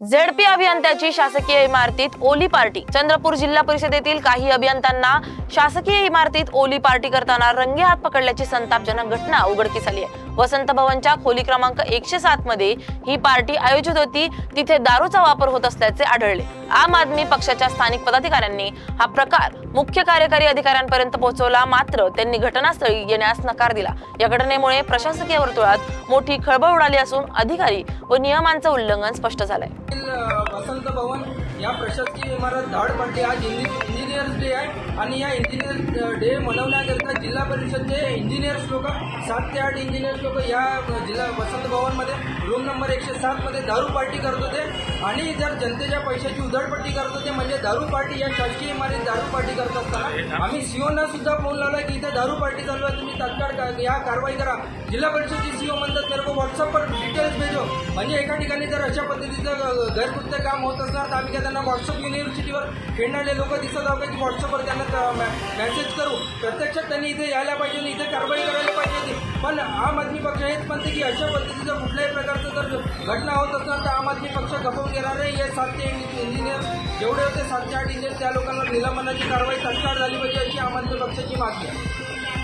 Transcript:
ZP अभियंत्याची शासकीय इमारतीत ओली party. Chandrapur जिल्हा परिषदेतील काही अभियंत्यांना शासकीय इमारतीत ओली पार्टी करताना रंगेहात पकडल्याची संतापजनक घटना उघडकीस आली आहे. वसंत भवनच्या खोली क्रमांक एकशे सात मध्ये ही पार्टी आयोजित होती. तिथे दारूचा वापर होत असल्याचे आढळले. आम आदमी पक्षाच्या स्थानिक पदाधिकाऱ्यांनी हा प्रकार मुख्य कार्यकारी अधिकाऱ्यांपर्यंत पोहोचवला. मात्र त्यांनी घटनास्थळी येण्यास नकार दिला. या घटनेमुळे प्रशासकीय वर्तुळात मोठी खळबळ उडाली असून अधिकारी व नियमांचं उल्लंघन स्पष्ट झालंय. वसंत भवन या प्रशासकीय इमारत धाड पडली आज इंजि- इंजिनियर्स डे आहे आणि या इंजिनियर डे मनवण्याकरिता जिल्हा परिषदचे इंजिनियर्स लोक सात ते आठ इंजिनियर्स लोक या जिल्हा वसंत भवनमध्ये रूम नंबर एकशे सातमध्ये दारू पार्टी करत होते. आणि जर जनतेच्या पैशाची उधळपट्टी करत होते म्हणजे दारू पार्टी या शासकीय इमारतीत दारू पार्टी करत असताना आम्ही सीओना सुद्धा फोन लावला की इथे दारू पार्टी चालू आहे तुम्ही तात्काळ या कारवाई करा. जिल्हा परिषदची सीओ म्हणतात मेरे को व्हॉट्सअपवर म्हणजे एका ठिकाणी जर अशा पद्धतीचं अ, काम होत असणार तर आम्ही काय त्यांना व्हॉट्सअप युनिव्हर्सिटीवर खेळणारे लोक दिसत आहोत की व्हॉट्सअपवर त्यांना मेसेज करू? प्रत्यक्षात त्यांनी इथे यायला पाहिजे आणि इथे कारवाई करायला पाहिजे होती. पण आम आदमी पक्ष हेच म्हणते की अशा पद्धतीचं कुठल्याही प्रकारचं जर घटना होत असणार तर आम आदमी पक्ष गपवून घेणार नाही हे सातशे इंजिनियर जेवढे होते सातशे आठ इंजिनियर त्या लोकांवर निलंबनाची कारवाई तत्काळ झाली पाहिजे अशी आम आदमी पक्षाची मागणी आहे.